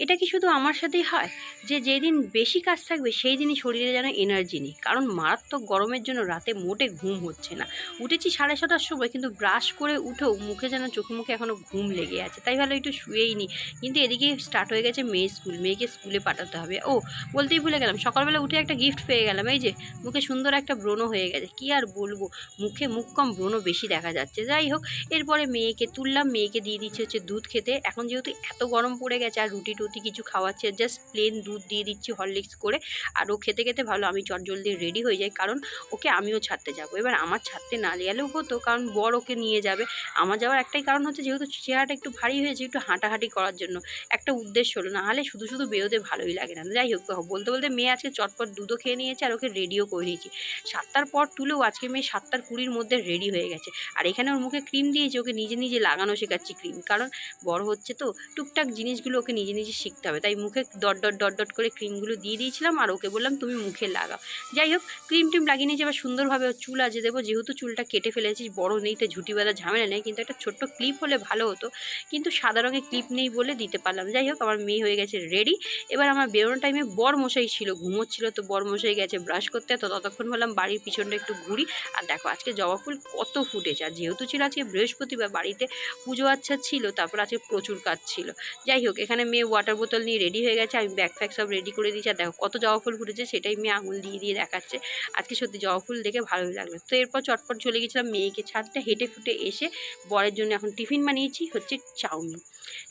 এটা কি শুধু আমার সাথেই হয়? যে যেদিন বেশি কাজ থাকবে, সেই দিনই শরীরে যেন এনার্জি নেই। কারণ মারাত্মক গরমের জন্য রাতে মোটে ঘুম হচ্ছে না। উঠেছি সাড়ে ছটার সময়, কিন্তু ব্রাশ করে উঠেও মুখে যেন চোখে মুখে এখনও ঘুম লেগে আছে। তাই ভালো একটু শুয়েই নি। কিন্তু এদিকে স্টার্ট হয়ে গেছে মেয়ে স্কুল, মেয়েকে স্কুলে পাঠাতে হবে। ও, বলতেই ভুলে গেলাম, সকালবেলা উঠে একটা গিফট পেয়ে গেলাম। এই যে, মুখে সুন্দর একটা ব্রণ হয়ে গেছে। কি আর বলব? মুখে মুখ কম ব্রণ বেশি দেখা যাচ্ছে। যাই হোক, এরপরে মেয়েকে তুললাম। মেয়েকে দিয়ে দিচ্ছে হচ্ছে দুধ খেতে। এখন যেহেতু এত গরম পড়ে গেছে আর রুটি টুটি কিছু খাওয়াচ্ছে জাস্ট প্লেন দুধ দিয়ে দিচ্ছি হরলিক্স করে। আর ও খেতে খেতে ভালো, আমি চটজলদি রেডি হয়ে যাই, কারণ ওকে আমিও ছাড়তে যাব। এবার আমার ছাড়তে না গেলেও হতো, কারণ বর ওকে নিয়ে যাবে। আমার যাওয়ার একটাই কারণ হচ্ছে, যেহেতু চেহারাটা একটু ভারী হয়েছে, একটু হাঁটাহাঁটি করার জন্য। একটা উদ্দেশ্য হলো, না হলে শুধু শুধু বেরোতে ভালোই লাগে না। যাই হোক, বলতে বলতে মেয়ে আজকে চটপট দুধও খেয়ে নিয়েছে, আর ওকে রেডিও করে নিয়েছি। সাতটার পর তুলেও আজকে মেয়ে সাতটার কুড়ির মধ্যে রেডি হয়ে গেছে। আর এখানে ওর মুখে ক্রিম দিয়েছে, ওকে নিজে নিজে লাগানো শেখাচ্ছি ক্রিম কারণ বড় হচ্ছে তো, টুকটাক জিনিসগুলো ওকে নিজে নিজে শিখতে হবে। তাই মুখে ডট ডট ডট ডট করে ক্রিমগুলো দিয়ে দিয়েছিলাম আর ওকে বললাম, তুমি মুখে লাগাও। যাই হোক ক্রিম টিম লাগিয়ে নিয়েছি। এবার সুন্দরভাবে চুল আজে দেবো। যেহেতু চুলটা কেটে ফেলেছি, বড় নেই তো ঝুটি বেলা ঝামেলা নেই, কিন্তু একটা ছোট্ট ক্লিপ হলে ভালো হতো। কিন্তু সাদা রঙের ক্লিপ নেই বলে দিতে পারলাম। যাই হোক, আমার মেয়ে হয়ে গেছে রেডি এবার আমার বেরোনোর টাইমে বর মশাই ছিল, ঘুমোচ্ছিল তো বর মশাই গেছে ব্রাশ করতে। তো ততক্ষণ বললাম বাড়ির পিছনটা একটু ঘুরি। আর দেখো, আজকে জবা ফুল কত ফুটেছে। আর যেহেতু ছিল আজকে বৃহস্পতিবার, বাড়িতে পুজো আচ্ছা ছিল, তারপর আজকে প্রচুর কাজ ছিল। যাই হোক, এখানে মেয়ে ওয়াটার বোতল নিয়ে রেডি হয়ে গেছে, আমি ব্যাগ ফ্যাগ সব রেডি করে দিয়েছি। আর দেখো কত জবা ফুল ফুটেছে, সেটাই মেয়ে আঙুল দিয়ে দিয়ে দেখাচ্ছে। আজকে সত্যি জবা ফুল দেখে ভালোই লাগল। তো এরপর চটপট চলে গেছিলাম মেয়েকে ছাড়তে হেঁটে ফুটে এসে বরের জন্য এখন টিফিন বানিয়েছি, হচ্ছে চাউমিন।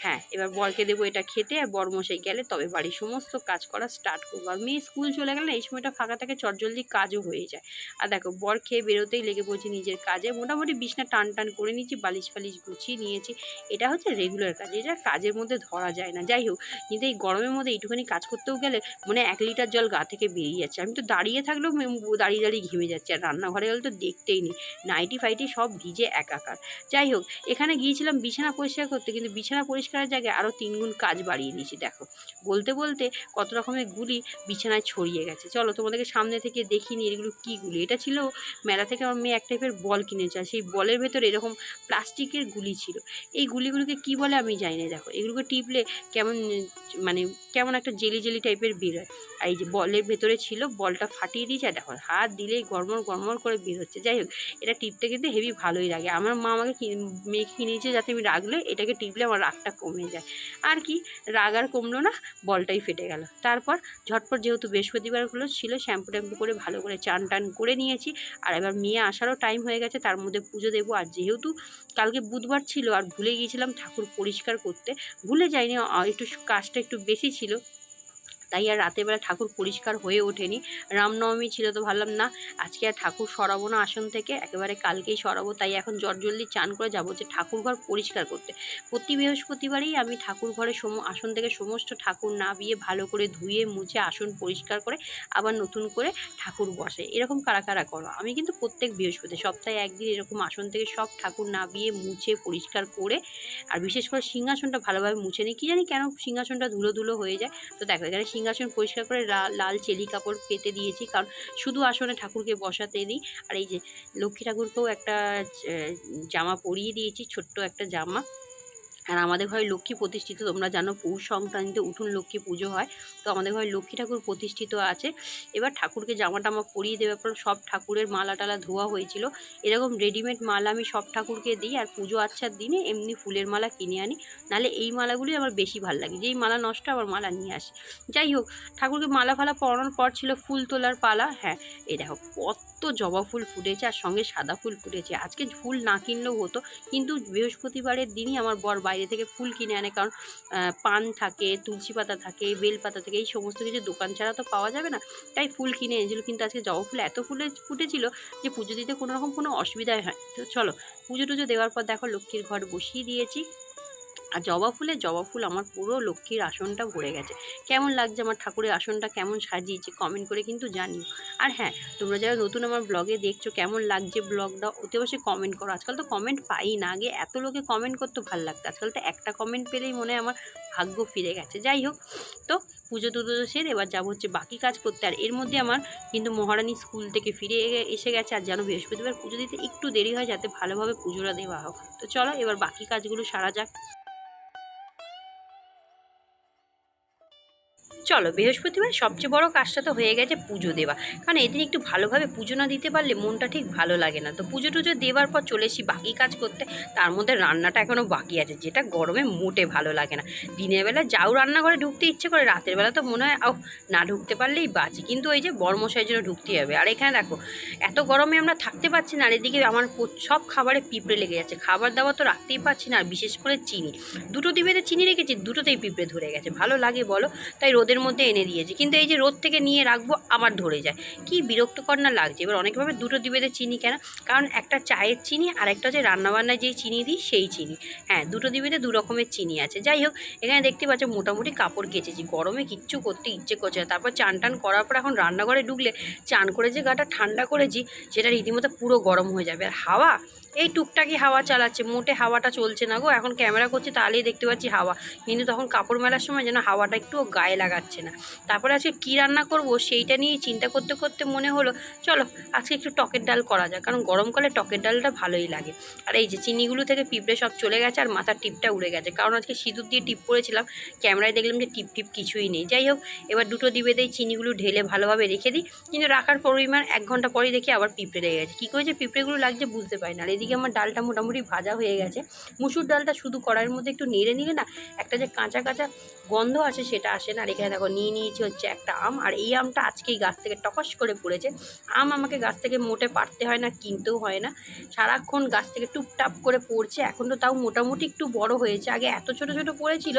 হ্যাঁ এবার বরকে দেবো এটা খেতে আর বর মশাই গেলে তবে বাড়ির সমস্ত কাজ করা স্টার্ট করব। আর মেয়ে স্কুল চলে গেলে এই সময়টা ফাঁকা থাকে, চটজলদি কাজও হয়ে যায়। আর দেখো, বর খেয়ে বেরোতেই লেগে পড়ছি নিজের কাজে। মোটামুটি বিছনা টান টান করে নিয়েছি, বালিশ ফালিশ গুছিয়ে নিয়েছি। এটা হচ্ছে রেগুলার কাজ, এটা কাজের মধ্যে ধরা যায় না। যাই হোক, কিন্তু এই গরমের মধ্যে এইটুখানি কাজ করতেও গেলে মানে এক লিটার জল গা থেকে বেরিয়ে যাচ্ছে। আমি তো দাঁড়িয়ে থাকলেও দাঁড়িয়ে দাঁড়িয়ে ঘেমে যাচ্ছে। আর রান্নাঘরে গেলে তো দেখতেই নেই। নাইটি ফাইটি সব ভিজে একাকার। যাই হোক, এখানে গিয়েছিলাম বিছানা পরিষ্কার করতে, কিন্তু বিছানা পরিষ্কারের জায়গায় আরও তিনগুণ কাজ বাড়িয়ে দিয়েছি দেখো। বলতে বলতে কত রকমের গুলি বিছানায় ছড়িয়ে গেছে। চলো, তোমাদেরকে সামনে থেকে দেখিনি এগুলো কী গুলি। এটা ছিল মেলা থেকে আমার মেয়ে এক টাইপের বল কিনেছে সেই বলের ভেতরে এরকম প্লাস্টিকের গুলি ছিল। এই গুলিগুলোকে কি বলে আমি জানি না, দেখো। এগুলোকে টিপলে কেমন মানে কেমন একটা জেলি জেলি টাইপের বেরোয়। আর এই যে বলের ভেতরে ছিল, বলটা ফাটিয়ে দিয়েছে, আর দেখো, হাত দিলেই গরমর গরমর করে বের হচ্ছে যাই হোক, এটা টিপতে কিন্তু হেভি ভালোই লাগে। আমার মা আমাকে মেয়েকে কিনেছে যাতে আমি রাখলে, এটাকে টিপলে আমার রাগটা কমে যায়। আর কি, রাগ আর কমলো না, বলটাই ফেটে গেল। তারপর ঝটপট যেহেতু বৃহস্পতিবারগুলো ছিল শ্যাম্পু ট্যাম্পু করে ভালো করে চান টান করে নিয়েছি। আর এবার মেয়ে আসারও টাইম হয়ে গেছে, তার মধ্যে পুজো দেবো। আর যেহেতু কালকে বুধবার ছিল, আর ভুলে গিয়েছিলাম ঠাকুর পরিষ্কার করতে, ভুলে যাইনি একটু কাজটা একটু বেশি ছিল। তাই আর রাতের বেলা ঠাকুর পরিষ্কার হয়ে ওঠেনি। রামনবমী ছিল তো ভাবলাম, না, আজকে আর ঠাকুর সরাবো না আসন থেকে, একেবারে কালকেই সরাবো। তাই এখন জলদি চান করে যাব যে ঠাকুর ঘর পরিষ্কার করতে। প্রতি বৃহস্পতিবারই আমি ঠাকুর ঘরে সম, আসন থেকে সমস্ত ঠাকুর নাবিয়ে ভালো করে ধুয়ে, মুছে, আসন পরিষ্কার করে আবার নতুন করে ঠাকুর বসে। এরকম কারা কারা করো? আমি কিন্তু প্রত্যেক বৃহস্পতি, সপ্তাহে একদিন এরকম আসন থেকে সব ঠাকুর নাবিয়ে মুছে, পরিষ্কার করে আর বিশেষ করে সিংহাসনটা ভালোভাবে মুছে নিই। কী জানি কেন সিংহাসনটা ধুলো ধুলো হয়ে যায়। তো দেখো, এখানে সিংহাসন পরিষ্কার করে লাল চেলি কাপড় পেতে দিয়েছি, কারণ শুধু আসনে ঠাকুরকে বসাতে দিই আর এই যে লক্ষ্মী ঠাকুরকেও একটা জামা পরিয়ে দিয়েছি, ছোট্ট একটা জামা। আর আমাদের ঘরে লক্ষ্মী প্রতিষ্ঠিত, তোমরা জানো পৌষ সংক্রান্তিতে উঠুন লক্ষ্মী পুজো হয়। তো আমাদের ঘরে লক্ষ্মী ঠাকুর প্রতিষ্ঠিত আছে। এবার ঠাকুরকে জামা টামা পরিয়ে দেওয়ার পর সব ঠাকুরের মালা টালা ধোয়া হয়েছিল। এরকম রেডিমেড মালা আমি সব ঠাকুরকে দিই আর পুজো আচ্ছার দিনে এমনি ফুলের মালা কিনে আনি। নাহলে এই মালাগুলি আমার বেশি ভালো লাগে। যেই মালা নষ্ট আবার মালা নিয়ে আসি। যাই হোক, ঠাকুরকে মালা ফালা পরানোর পর ছিল ফুল তোলার পালা। হ্যাঁ এই দেখো কত জবা ফুল ফুটেছে আর সঙ্গে সাদা ফুল ফুটেছে। আজকে ফুল না কিনলেও হতো, কিন্তু বৃহস্পতিবারের দিনই আমার বর বাইরে থেকে ফুল কিনে আনে, কারণ পান থাকে, তুলসী পাতা থাকে, বেল পাতা থাকে, এই সমস্ত কিছু দোকান ছাড়া তো পাওয়া যাবে না। তাই ফুল কিনে এনেছিল, কিন্তু আজকে জবা ফুল এত ফুলে ফুটেছিল যে পুজো দিতে কোনোরকম কোনো অসুবিধাই হয়। তো চলো, পুজো টুজো দেওয়ার পর দেখো লক্ষ্মীর ঘর বসিয়ে দিয়েছি। আর জবা ফুলে, জবা ফুল আমার পুরো লক্ষ্মীর আসনটা ভরে গেছে। কেমন লাগছে আমার ঠাকুরের আসনটা, কেমন সাজিয়েছে কমেন্ট করে কিন্তু জানিও। আর হ্যাঁ তোমরা যারা নতুন আমার ব্লগে দেখছ, কেমন লাগছে ব্লগটা ওতে বসে কমেন্ট করো। আজকাল তো কমেন্ট পাই না, আগে এত লোকে কমেন্ট করতে, ভালো লাগতো। আজকাল তো একটা কমেন্ট পেলেই মনে আমার ভাগ্য ফিরে গেছে। যাই হোক, তো পুজো টুজো সেরে এবার যাব হচ্ছে বাকি কাজ করতে। আর এর মধ্যে আমার কিন্তু মহারানী স্কুল থেকে ফিরে এসে গেছে। আর যেন বৃহস্পতিবার পুজো দিতে একটু দেরি হয়, যাতে ভালোভাবে পুজোটা দেওয়া হোক। তো চলো, এবার বাকি কাজগুলো সারা যাক। চলো, বৃহস্পতিবার সবচেয়ে বড় কাজটা তো হয়ে গেছে পুজো দেওয়া। কারণ এদিন একটু ভালোভাবে পুজো না দিতে পারলে মনটা ঠিক ভালো লাগে না। তো পুজো টুজো দেওয়ার পর চলে এসি বাকি কাজ করতে। তার মধ্যে রান্নাটা এখনও বাকি আছে, যেটা গরমে মোটে ভালো লাগে না। দিনের বেলা যাও রান্নাঘরে ঢুকতে ইচ্ছে করে, রাতের বেলা তো মনে হয় না ঢুকতে পারলেই বাঁচি। কিন্তু ওই যে বর্মশাইয়ের জন্য ঢুকতে হবে। আর এখানে দেখো, এত গরমে আমরা থাকতে পারছি না, আর এদিকে আমার সব খাবারে পিঁপড়ে লেগে যাচ্ছে। খাবার দাবার তো রাখতেই পারছি না, আর বিশেষ করে চিনি। দুটো ডিবেতে চিনি রেখেছি, দুটোতেই পিঁপড়ে ধরে গেছে। ভালো লাগে বলো? তাই রোদের মধ্যে এনে দিয়েছি। কিন্তু এই যে রোদ থেকে নিয়ে রাখব, আবার ধরে যায়। কি বিরক্তকর না লাগছে। এবার অনেকভাবে দুটো ডিবেতে চিনি কেন? কারণ একটা চায়ের চিনি আর একটা হচ্ছে রান্নাবান্নায় যেই চিনি দিই, সেই চিনি। হ্যাঁ দুটো ডিবেতে দু রকমের চিনি আছে। যাই হোক, এখানে দেখতে পাচ্ছ মোটামুটি কাপড় কেচেছি। গরমে কিচ্ছু করতে ইচ্ছে করছে না। তারপর চান টান করার পর এখন রান্নাঘরে ঢুকলে চান করে যে গাটা ঠান্ডা করেছি, সেটা রীতিমতো পুরো গরম হয়ে যাবে। আর হাওয়া? এই টুকটাকি হাওয়া চালাচ্ছে। মোটে হাওয়াটা চলছে না গো। এখন ক্যামেরা করছি, তাহলেই দেখতে পাচ্ছি হাওয়া। কিন্তু তখন কাপড় মেলার সময় যেন হাওয়াটা একটু গায়ে লাগাচ্ছে না। তারপরে আজকে কী রান্না করব সেইটা নিয়ে চিন্তা করতে করতে মনে হলো, চলো আজকে একটু টকের ডাল করা যাক, কারণ গরমকালে টকের ডালটা ভালোই লাগে। আর এই যে চিনিগুলো থেকে পিঁপড়ে সব চলে গেছে আর মাথার টিপটা উড়ে গেছে, কারণ আজকে সিঁদুর দিয়ে টিপ করেছিলাম, ক্যামেরায় দেখলাম যে টিপ টিপ কিছুই নেই। যাই হোক, এবার দুটো দিবে দিয়ে চিনিগুলো ঢেলে ভালোভাবে রেখে দিই, কিন্তু রাখার পরিমাণ এক ঘণ্টা পরেই দেখি আবার পিঁপড়ে লেগে গেছে। কী করেছে? পিঁপড়েগুলো লাগছে বুঝতে পারি না, আর এদিকে আমার ডালটা মোটামুটি ভাজা হয়ে গেছে। মুসুর ডালটা শুধু কড়াইয়ের মধ্যে একটু নেড়ে নিলে না, একটা যে কাঁচা কাঁচা গন্ধ আছে সেটা আসে না, আর এখানে দেখো নিয়ে নিয়েছি হচ্ছে একটা আম, আর এই আমটা আজকেই গাছ থেকে টকস করে পড়েছে। আম আমাকে গাছ থেকে মোটে পারতে হয় না, কিনতেও হয় না। সারাক্ষণ গাছ থেকে টুপটাপ করে পড়ছে, এখন তো তাও মোটামুটি একটু বড় হয়েছে। আগে এত ছোট ছোট পড়েছিল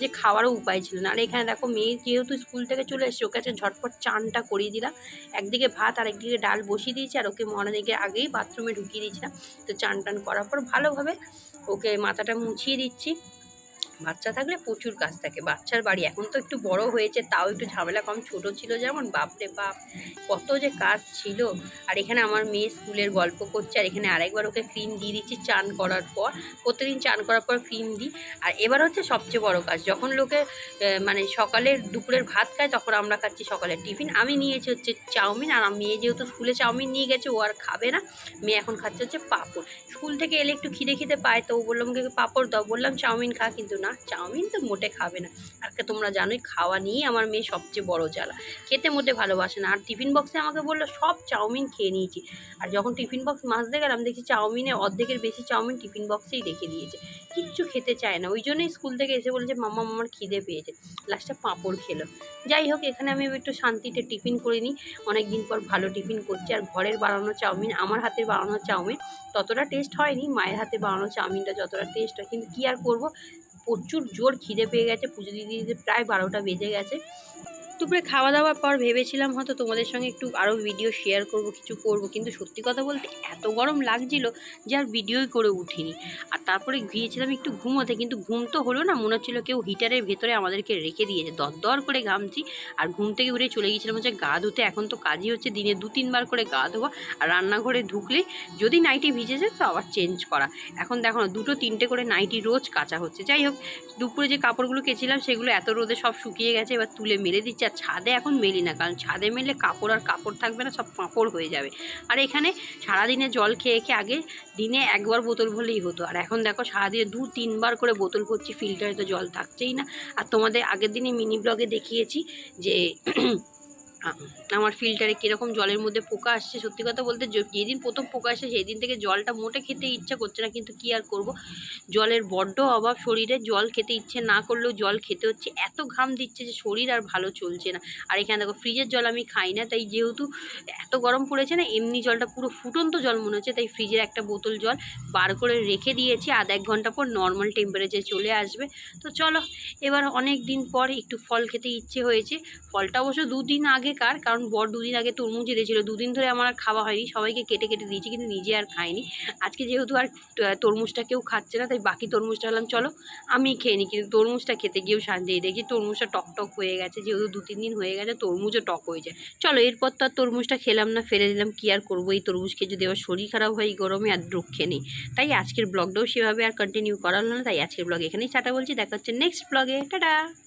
যে খাওয়ারও উপায় ছিল না। আর এখানে দেখো মেয়ে যেহেতু স্কুল থেকে চলে এসেছে, ওকে আজকে ঝটপট চানটা করিয়ে দিলাম। একদিকে ভাত, আর একদিকে ডাল বসিয়ে দিয়েছি, আর ওকে মহানাদিকে আগেই বাথরুমে ঢুকিয়ে দিয়েছিলাম। তো চান টান করার পর ভালোভাবে ওকে মাথাটা মুছিয়ে দিচ্ছি। বাচ্চা থাকলে প্রচুর কাজ থাকে। বাচ্চার বাড়ি এখন তো একটু বড় হয়েছে, তাও একটু ঝামেলা কম। ছোট ছিল যেমন, বাপরে বাপ, কত যে কাজ ছিল। আর এখানে আমার মেয়ে স্কুলের গল্প করছে, আর এখানে আরেকবার ওকে ক্রিম দিয়ে দিচ্ছি চান করার পর। প্রতিদিন চান করার পর ক্রিম দিই। আর এবার হচ্ছে সবচেয়ে বড় কাজ, যখন লোকে মানে সকালের দুপুরের ভাত খায়, তখন আমরা খাচ্ছি সকালের টিফিন। আমি নিয়েছি হচ্ছে চাউমিন, আর মেয়ে যেহেতু স্কুলে চাউমিন নিয়ে গেছে, ও আর খাবে না। মেয়ে এখন খাচ্ছে হচ্ছে পাঁপড়। স্কুল থেকে এলে একটু খিদে খিদে পায়, তো ও বললাম পাঁপড় দাও। বললাম, চাউমিন খা, কিন্তু না। চাউমিন তো মোটে খাবে না। আর তোমরা জানোই, খাওয়া নিয়েই আমার মেয়ে সবচেয়ে বড় জ্বালা। খেতে মোটে ভালোবাসে না। আর টিফিন বক্সে আমাকে বলল, সব চাউমিন খেয়ে নিয়েছি। আর যখন টিফিন বক্স মাজতে গেলাম দেখছি চাউমিনে অর্ধেকের বেশি চাউমিন টিফিন বক্সেই রেখে দিয়েছে। কিচ্ছু খেতে চায় না। ওই জন্যই স্কুল থেকে এসে বলেছে মামা মামার খিদে পেয়েছে। লাস্টে পাঁপড় খেলো। যাই হোক, এখানে আমি একটু শান্তিতে টিফিন করে নিই। অনেক দিন পর ভালো টিফিন করছি। আর ঘরের বানানো চাউমিন, আমার হাতে বানানো চাউমিন, ততটা টেস্ট হয়নি। মায়ের হাতে বানানো চাউমিনটা যতটা টেস্ট হয়। কিন্তু কী আর করব? প্রচুর জোর খিদে পেয়ে গেছে পুজো দিতে দিতে প্রায় বারোটা বেজে গেছে। দুপুরে খাওয়া দাওয়ার পর ভেবেছিলাম হয়তো তোমাদের সঙ্গে একটু আরও ভিডিও শেয়ার করব, কিছু করব। কিন্তু সত্যি কথা বলতে এত গরম লাগছিল যে আর ভিডিওই করে উঠিনি। আর তারপরে গিয়েছিলাম একটু ঘুমোতে, কিন্তু ঘুম তো হলো না, মনে হচ্ছিল কেউ হিটারের ভেতরে আমাদেরকে রেখে দিয়েছে। দর করে ঘামছি, আর ঘুম থেকে উঠে চলে গিয়েছিলাম হচ্ছে গা ধুতে। এখন তো কাজই হচ্ছে দিনে দু, তিনবার করে গা ধোয়া, আর রান্নাঘরে ঢুকলে যদি নাইটি ভিজেছে তো আবার চেঞ্জ করা। এখন দেখো না, দুটো, তিনটে করে নাইটি রোজ কাচা হচ্ছে। যাই হোক, দুপুরে যে কাপড়গুলো কেছিলাম, সেগুলো এত রোদে সব শুকিয়ে গেছে, এবার তুলে মেরে দিচ্ছি ছাদে এখন মেলি না, কারণ ছাদে মেলে কাপড় আর কাপড় থাকবে না, সব পাঁপড় হয়ে যাবে। আর এখানে সারাদিনে জল খেয়ে খেয়ে আগে দিনে একবার বোতল ভরলেই হতো। আর এখন দেখো সারাদিনে দু, তিনবার করে বোতল ভরছি ফিল্টারে তো জল থাকছেই না। আর তোমাদের আগের দিনে মিনি ব্লগে দেখিয়েছি যে আমার ফিল্টারে কীরকম জলের মধ্যে পোকা আসছে, সত্যি কথা বলতে যেদিন প্রথম পোকা আসে সেই দিন থেকে জলটা মোটে খেতে ইচ্ছা করছে না, কিন্তু কী আর করব? জলের বড্ড অভাব শরীরে, জল খেতে ইচ্ছে না করলেও জল খেতে হচ্ছে, এত ঘাম দিচ্ছে যে শরীর আর ভালো চলছে না। আর এখানে দেখো, ফ্রিজের জল আমি খাই না, তাই যেহেতু এত গরম পড়েছে না, এমনি জলটা পুরো ফুটন্ত জল মনে হচ্ছে, তাই ফ্রিজের একটা বোতল জল বার করে রেখে দিয়েছি, আধ এক ঘণ্টা পর নর্মাল টেম্পারেচার চলে আসবে। তো চলো, এবার অনেক দিন পর একটু ফল খেতে ইচ্ছে হয়েছে, ফলটা অবশ্য দুদিন আগেকার কারণ বর দুদিন আগে তরমুজ এনেছিল। দুদিন ধরে আমার আর খাওয়া হয়নি, সবাইকে কেটে কেটে দিয়েছি, কিন্তু নিজে আর খাইনি। আজকে যেহেতু আর তরমুজটা কেউ খাচ্ছে না, তাই বাকি তরমুজটা হলাম চলো, আমি খেয়ে নিই কিন্তু তরমুজটা খেতে গিয়েও শান্তি দেখি তরমুজটা টক টক হয়ে গেছে, যেহেতু দু, তিন দিন হয়ে গেছে, তরমুজও টক হয়ে যায় চলো, এরপর তো আর তরমুজটা খেলাম না, ফেলে দিলাম, কি আর করব? এই তরমুজ খেয়ে যদি আবার শরীর খারাপ হয় গরমে আর রক্ষে নেই। তাই আজকের ব্লগটাও সেভাবে আর কন্টিনিউ করা হলো না, তাই আজকের ব্লগ এখানেই টাটা বলছি, দেখা হচ্ছে নেক্সট ব্লগে। টাটা!